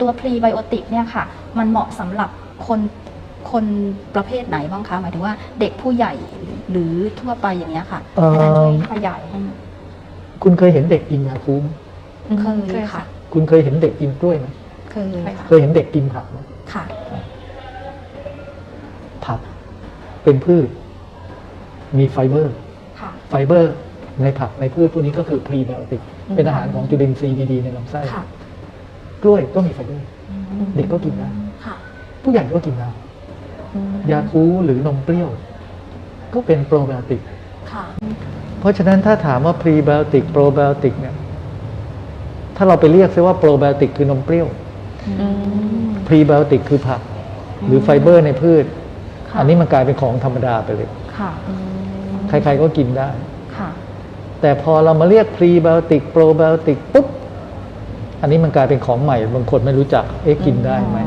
ตัวพรีไบโอติกเนี่ยค่ะ มันเหมาะสำหรับคนคนประเภทไหนบ้างคะ หมายถึงว่าเด็กผู้ใหญ่หรือทั่วไปอย่างเงี้ยค่ะเอ่อ อาจารย์ช่วยขยายให้คุณเคยเห็นเด็กกินยาคูไหมเคเคยยค่ะค่ะ คุณเคยเห็นเด็กกินกล้วยไหมเคยค่ะเคยเห็นเด็กกินผักไหมค่ะ ผัก เป็นพืช มีไฟเบอร์ ค่ะ ไฟเบอร์ในผักในพืชพวกนี้ก็คือพรีไบโอติก เป็นอาหารของจุลินทรีย์ดีๆในลำไส้ ค่ะ กล้วยก็มีไฟเบอร์เด็กก็กินได้ค่ะผู้ใหญ่ก็กินได้ยาคูหรือนมเปรี้ยว ก็เป็นโปรไบโอติกค่ะเพราะฉะนั้นถ้าถามว่าพรีไบโอติกโปรไบโอติกเนี่ย ถ้าเราไปเรียกซะว่าโปรไบโอติกคือนมเปรี้ยวพรีไบโอติกคือผัก หรือไฟเบอร์ในพืชค่ะอันนี้มันกลายเป็นของธรรมดาไปเลยค่ะใครๆก็กินได้ค่ะแต่พอเรามาเรียกพรีไบโอติกโปรไบโอติกปุ๊บ อันนี้มันกลายเป็นของใหม่บางคนไม่รู้จักเอ๊ะกินได้ไหม